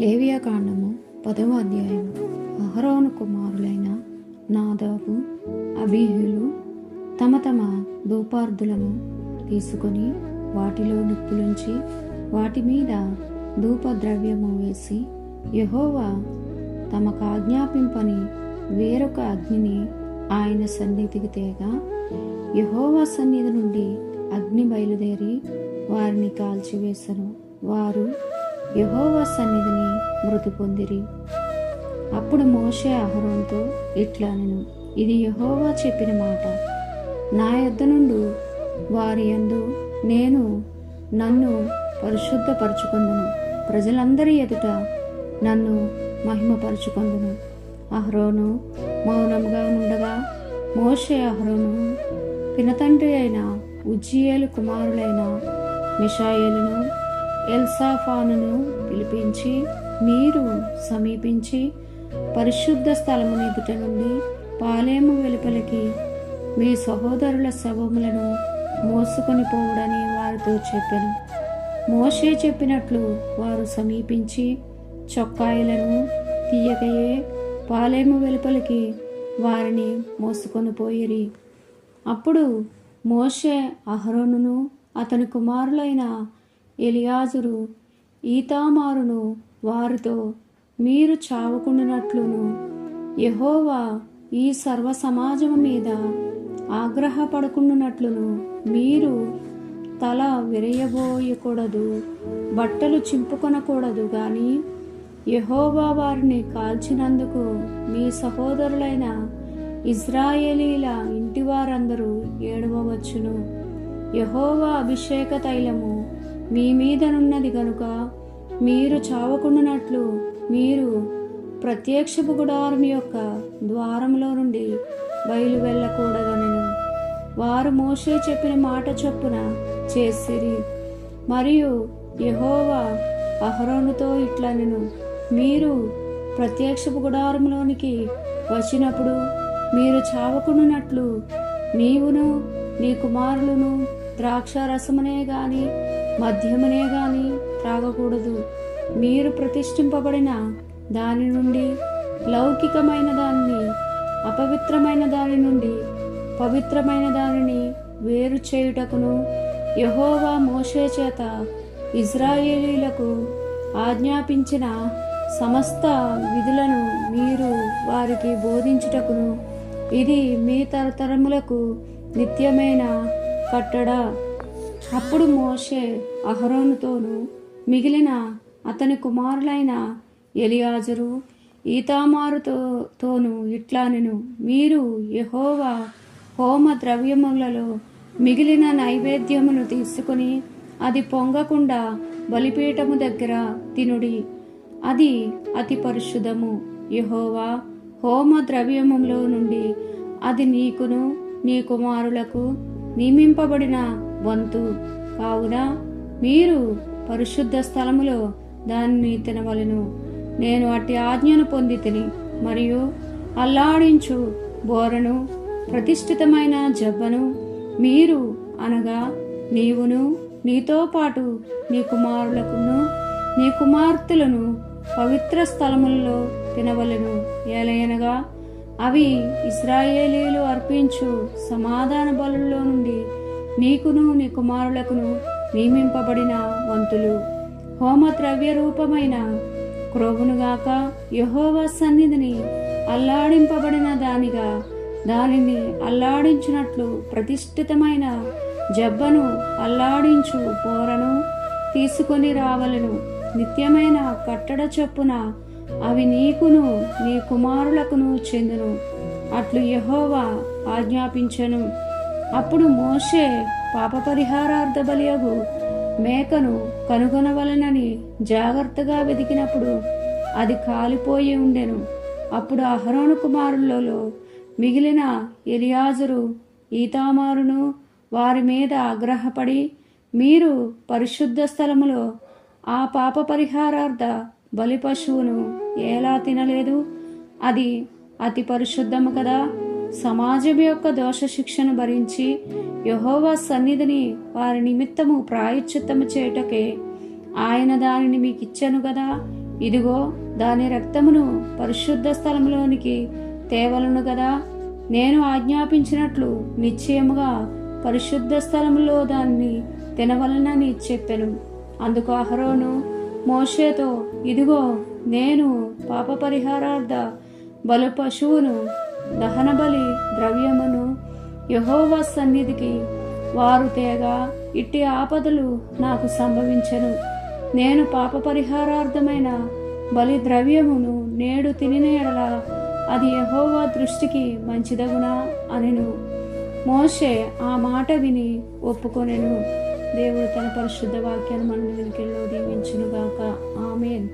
లేవియా కాండము పదవ అధ్యాయం అహరోను కుమారులైన నాదాబు అబీహులు తమ తమ ధూపార్థులను తీసుకొని వాటిలో నిప్పులుంచి వాటి మీద ధూపద్రవ్యము వేసి యహోవా తమకు ఆజ్ఞాపింపని వేరొక అగ్నిని ఆయన సన్నిధికి తేగా యహోవా సన్నిధి నుండి అగ్ని బయలుదేరి వారిని కాల్చివేశను వారు యహోవా సన్నిధిని మృతి పొందిరి. అప్పుడు మోషే అహరోన్తో ఇట్లా నేను ఇది యహోవా చెప్పిన మాట. నా యొద్ద నుండి వారి యందు నేను నన్ను పరిశుద్ధపరచుకుందును. ప్రజలందరి ఎదుట నన్ను మహిమపరచుకుందును. అహరోను మౌనంగా ఉండగా మోషే అహరోను పినతండ్రి అయిన ఉజ్జియేలు కుమారులైన మిషాయేలును ఎల్సాఫానును పిలిపించి మీరు సమీపించి పరిశుద్ధ స్థలము ఎదుట నుండి పాలేము వెలుపలికి మీ సహోదరుల శవములను మోసుకొని పోవడని వారితో చెప్పాను. మోషే చెప్పినట్లు వారు సమీపించి చొక్కాయిలను తీయకయే పాలేము వెలుపలికి వారిని మోసుకొని పోయిరి. అప్పుడు మోషే అహరోనును అతని కుమారులైన ఎలియాజురు ఈతామారును వారితో మీరు చావుకుండినట్లును. యహోవా ఈ సర్వ సమాజము మీద ఆగ్రహపడుకున్నట్లును మీరు తల విరయబోయకూడదు బట్టలు చింపుకొనకూడదు కానీ యహోవా వారిని కాల్చినందుకు మీ సహోదరులైన ఇజ్రాయేలీల ఇంటివారందరూ ఏడవవచ్చును. యహోవా అభిషేక తైలము మీ మీదనున్నది గనుక మీరు చావకుండానట్లు మీరు ప్రత్యక్షపు గుడారం యొక్క ద్వారంలో నుండి బయలు వెళ్ళకూడదనెను. వారు మోషే చెప్పిన మాట చొప్పున చేసిరి. మరియు యహోవా అహరోనుతో ఇట్లనెను. మీరు ప్రత్యక్షపు గుడారంలోనికి వచ్చినప్పుడు మీరు చావకుండానట్లు నీవును నీ కుమారులను ద్రాక్ష రసమునే గాని మద్యమునే గాని త్రాగకూడదు. మీరు ప్రతిష్ఠింపబడిన దాని నుండి లౌకికమైన దాన్ని అపవిత్రమైన దాని నుండి పవిత్రమైన దానిని వేరు చేయుటకును యహోవా మోషే చేత ఇజ్రాయేలీలకు ఆజ్ఞాపించిన సమస్త విధులను మీరు వారికి బోధించుటకును. ఇది మీ తరతరములకు నిత్యమైన కట్టడ. అప్పుడు మోషే అహరోనుతోను మిగిలిన అతని కుమారులైన ఎలియాజరు ఈతామారుతో ఇట్లానెను మీరు యహోవా హోమ ద్రవ్యములలో మిగిలిన నైవేద్యమును తీసుకుని అది పొంగకుండా బలిపీఠము దగ్గర తినుడి. అది అతి పరిశుద్ధము. యహోవా హోమ ద్రవ్యములో నుండి అది నీకును నీ కుమారులకు నియమింపబడిన వంతు. కావున మీరు పరిశుద్ధ స్థలములో దాన్ని తినవలను. నేను అట్టి ఆజ్ఞను పొంది తిని మరియు అల్లాడించు బోరను ప్రతిష్ఠితమైన జబ్బను మీరు అనగా నీవును నీతో పాటు నీ కుమారులకును నీ కుమార్తెలను పవిత్ర స్థలములలో తినవలెను. ఏలయనగా అవి ఇస్రాయేలీలు అర్పించు సమాధాన బలుల్లో నుండి నీకును నీ కుమారులకును నియమింపబడిన వంతులు. హోమ ద్రవ్య రూపమైన క్రోగునుగాక యహోవా సన్నిధిని అల్లాడింపబడిన దానిగా దానిని అల్లాడించినట్లు ప్రతిష్ఠితమైన జబ్బను అల్లాడించు పోరను తీసుకొని రావలను. నిత్యమైన కట్టడ చొప్పున అవి నీకును నీ కుమారులకును చెందును. అట్లు యహోవా ఆజ్ఞాపించెను. అప్పుడు మోషే పాప పరిహారార్థ బలియగు మేకను కనుగొనవలనని జాగ్రత్తగా వెతికినప్పుడు అది కాలిపోయి ఉండెను. అప్పుడు అహరోను కుమారులలో మిగిలిన ఎలియాజరు ఈతామారును వారి మీద ఆగ్రహపడి మీరు పరిశుద్ధ స్థలములో ఆ పాప పరిహారార్థ బలి పశువును ఎలా తినలేదు? అది అతి పరిశుద్ధము కదా. సమాజం యొక్క దోష శిక్షను భరించి యహోవా సన్నిధిని వారి నిమిత్తము ప్రాయశ్చిత్తము చేయుటకే ఆయన దానిని మీకు ఇచ్చాను కదా. ఇదిగో దాని రక్తమును పరిశుద్ధ స్థలంలోనికి తేవలను కదా. నేను ఆజ్ఞాపించినట్లు నిశ్చయముగా పరిశుద్ధ స్థలంలో దాన్ని తినవలనని చెప్పెను. అందుకు అహరోను మోషేతో ఇదిగో నేను పాప పరిహారార్థ బలు పశువును దహన బలి ద్రవ్యమును యహోవ సన్నిధికి వారు తేగా ఇట్టి ఆపదలు నాకు సంభవించను. నేను పాప పరిహారార్థమైన బలి ద్రవ్యమును నేడు తినిన అది యహోవా దృష్టికి మంచిదగునా అనెను. మోషే ఆ మాట విని ఒప్పుకొనెను. దేవుడు తన పరిశుద్ధ వాక్యాన్ని మన వెనుకెళ్ళో దీవించునుగాక ఆమెన్.